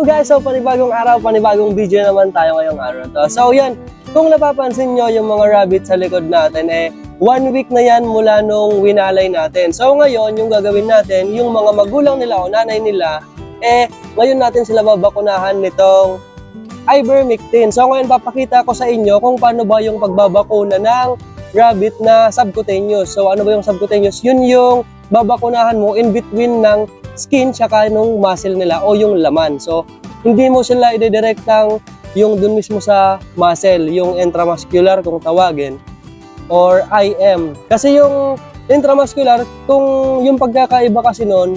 Hello guys! So panibagong araw, panibagong video naman tayo ngayong araw to. So yan, kung napapansin nyo yung mga rabbit sa likod natin eh, one week na yan mula nung winalay natin. So ngayon, yung gagawin natin, yung mga magulang nila o nanay nila, eh ngayon natin sila babakunahan nitong ivermectin. So ngayon papakita ko sa inyo kung paano ba yung pagbabakuna ng rabbit na subcutaneous. So ano ba yung subcutaneous? Yun yung babakunahan mo in between ng skin tsaka nung muscle nila o yung laman. So, hindi mo sila i-direct ng yung dun mismo sa muscle, yung intramuscular kung tawagin, or IM. Kasi yung intramuscular, kung yung pagkakaiba kasi nun,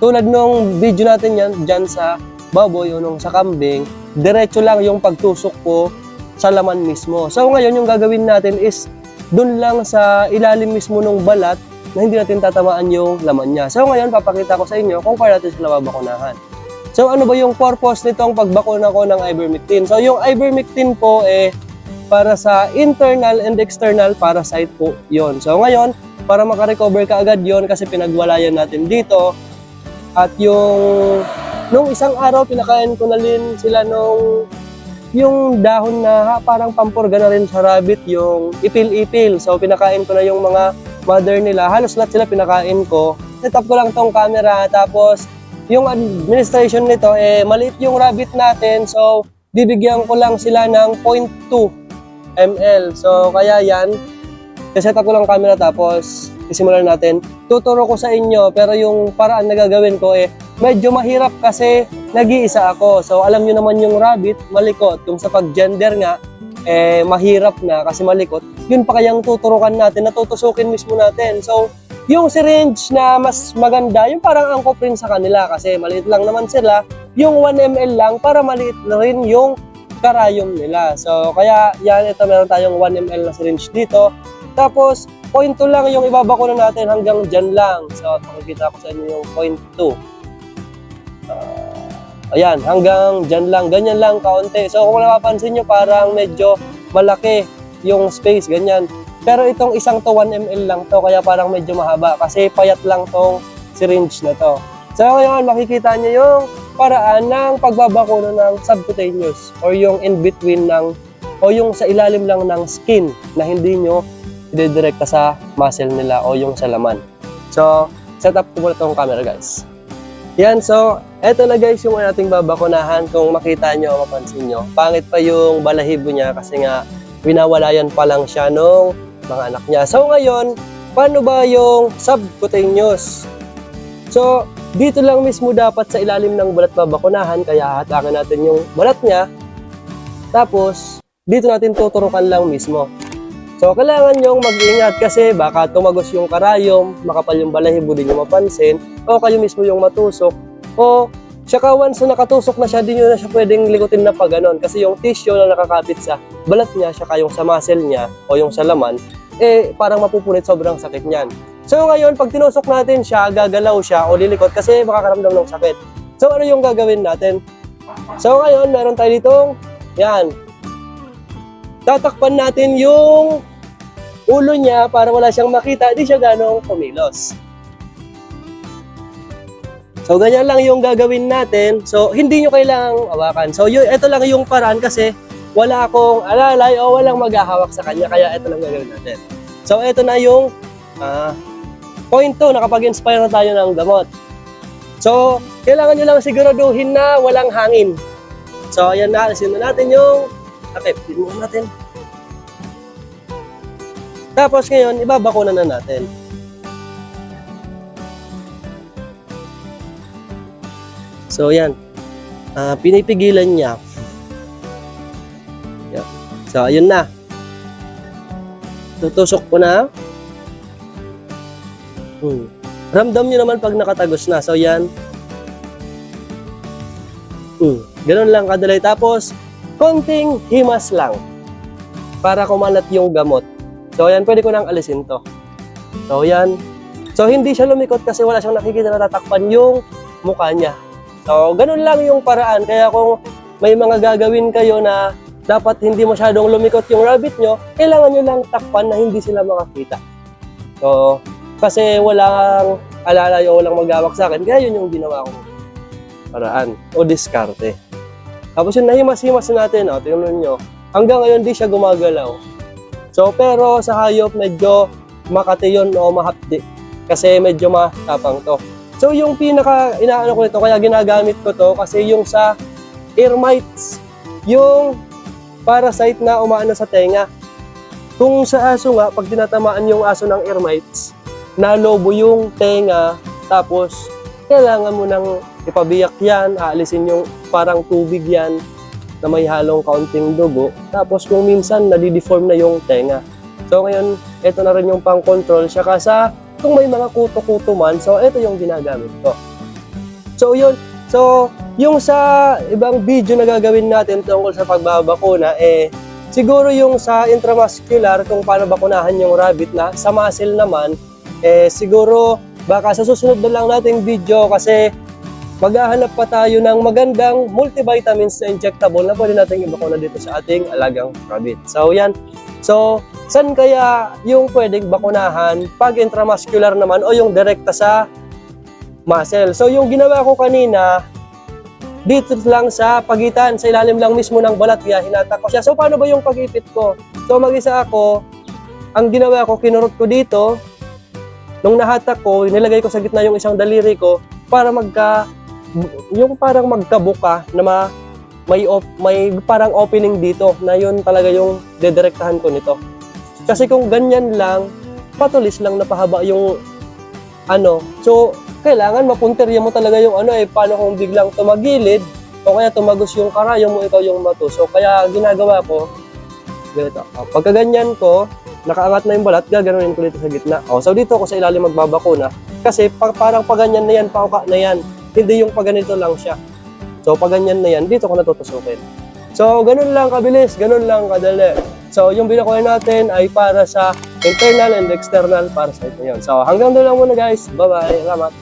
tulad nung video natin yan, dyan sa baboy o nung sa kambing, diretso lang yung pagtusok ko sa laman mismo. So ngayon, yung gagawin natin is dun lang sa ilalim mismo ng balat na hindi natin tatamaan yung laman niya. So ngayon, papakita ko sa inyo kung paano natin sila babakunahan. So ano ba yung purpose nitong pagbakuna ko ng ivermectin? So yung ivermectin po eh para sa internal and external parasite po yon. So ngayon, para makarecover ka agad yon kasi pinagwalayan natin dito at yung nung isang araw pinakain ko na rin sila nung yung dahon na ha, parang pampurga na rin sa rabbit yung ipil-ipil. So pinakain ko na yung mga mother nila. Halos lahat sila pinakain ko. Set up ko lang tong camera tapos yung administration nito eh maliit yung rabbit natin so bibigyan ko lang sila ng 0.2 ml. So kaya yan, set up ko lang camera tapos isimulan natin. Tuturo ko sa inyo pero yung paraan na gagawin ko eh medyo mahirap kasi nag-iisa ako. So alam nyo naman yung rabbit, malikot. Yung sa pag-gender nga, eh mahirap na kasi malikot. Yun pa kayang tuturukan natin, natutusukin mismo natin. So yung syringe na mas maganda, yung parang angkop rin sa kanila kasi maliit lang naman sila. Yung 1 ml lang para maliit rin yung karayom nila. So kaya yan, ito meron tayong 1 ml na syringe dito. Tapos, point 2 lang yung ibabako na natin hanggang dyan lang. So, pakikita ko sa inyo yung point 2. Ah, ayan, hanggang dyan lang. Ganyan lang, kaunti. So, kung napapansin nyo, parang medyo malaki yung space, ganyan. Pero itong isang to 1 ml lang to, kaya parang medyo mahaba. Kasi payat lang tong syringe na to. So, ngayon, makikita nyo yung paraan ng pagbabakuna ng subcutaneous or yung in-between ng o yung sa ilalim lang ng skin na hindi nyo ididirekta sa muscle nila o yung sa laman. So, set up ko muna itong camera guys. Yan, so, eto na guys yung ating babakunahan. Kung makita nyo mapansin nyo, pangit pa yung balahibo niya kasi nga winawalayan pa lang siya nung mga anak niya. So ngayon, paano ba yung subcutaneous? So, dito lang mismo dapat sa ilalim ng balat babakunahan, kaya hatakan natin yung balat niya. Tapos, dito natin tuturukan lang mismo. So, kailangan nyong mag-ingat kasi baka tumagos yung karayom, makapal yung balahibo, di nyo mapansin, o kayo mismo yung matusok, o Tsaka once na nakatusok na siya, di nyo na siya pwedeng likutin na pa ganon. Kasi yung tissue na nakakapit sa balat niya, tsaka yung sa muscle niya, o yung sa laman, eh parang mapupunit sobrang sakit niyan. So ngayon, pag tinusok natin siya, gagalaw siya o lilikot kasi makakaramdam ng sakit. So ano yung gagawin natin? So ngayon, meron tayo ditong, yan, tatakpan natin yung ulo niya para wala siyang makita, di siya ganong kumilos. So, ganyan lang yung gagawin natin. So, hindi nyo kailangang hawakan. So, yun, ito lang yung paraan kasi wala akong alalay o walang maghahawak sa kanya. Kaya ito lang gagawin natin. So, ito na yung ah, point 2. Nakapag-inspire na tayo ng gamot. So, kailangan nyo lang siguraduhin na walang hangin. So, ayan na. Alisin na natin yung takip. Tignan natin. Tapos ngayon, ibabakuna na natin. So, yan. Ah, pinipigilan niya. Yan. So, ayun na. Tutusok ko na. Hmm. Ramdam niyo naman pag nakatagos na. So, yan. Hmm. Ganun lang kadalay. Tapos, konting himas lang para kumalat yung gamot. So, yan. Pwede ko nang alisin to. So, yan. So, hindi siya lumikot kasi wala siyang nakikita na tatakpan yung mukha niya. So, ganun lang yung paraan. Kaya kung may mga gagawin kayo na dapat hindi masyadong lumikot yung rabbit nyo, kailangan nyo lang takpan na hindi sila makakita. So, kasi walang alalay o walang magawak sa akin, kaya yun yung ginawa ko. paraan o diskarte. Tapos yung nahimas-himas natin, oh, tingnan nyo, hanggang ngayon di siya gumagalaw. So, pero sa hayop, medyo makati yun o mahapdi. Kasi medyo matapang to. So, yung pinaka inaano ko nito, kaya ginagamit ko to, kasi yung sa ear mites, yung parasite na umaano sa tenga. Kung sa aso nga, pag tinatamaan yung aso ng ear mites, nalobo yung tenga, tapos kailangan mo nang ipabiyak yan, aalisin yung parang tubig yan na may halong kaunting dugo. Tapos kung minsan nadideform na yung tenga. So ngayon, ito na rin yung pang-control siya sa kung may mga kuto-kuto man, so ito yung ginagamit ko. So yun, so yung sa ibang video na gagawin natin tungkol sa pagbabakuna, eh siguro yung sa intramuscular kung paano bakunahan yung rabbit na sa muscle naman, eh siguro baka sa susunod na lang nating video kasi maghahanap pa tayo ng magandang multivitamins na injectable na pwede natin ibakuna dito sa ating alagang rabbit. So yan. So, saan kaya yung pwedeng bakunahan pag intramuscular naman o yung direkta sa muscle? So, yung ginawa ko kanina, dito lang sa pagitan, sa ilalim lang mismo ng balat, kaya hinatak ko siya. So, paano ba yung pag-ipit ko? So, mag-isa ako, ang ginawa ko, kinurot ko dito, nung nahatak ko, nilagay ko sa gitna yung isang daliri ko para magka, yung parang magkabuka na ma, may, op, may parang opening dito na yun talaga yung dedirektahan ko nito. Kasi kung ganyan lang, patulis lang napahaba yung ano. So, kailangan mapunterya mo talaga yung ano eh, paano kung biglang tumagilid o kaya tumagos yung karayo mo, ikaw yung mato. So, kaya ginagawa ko, ganito. O, pagka ganyan ko, nakaangat na yung balat, gaganunin ko dito sa gitna. O, so dito ako sa ilalim magbabakuna. Kasi pa, parang pag ganyan na yan, pauka na yan. Hindi yung pag ganito lang siya. So, pag ganyan na yan, dito ko natutusukin. So, ganun lang kabilis, ganun lang kadali. So, yung binakuha natin ay para sa internal and external na yun. So, hanggang doon lang muna guys. Bye-bye. Salamat.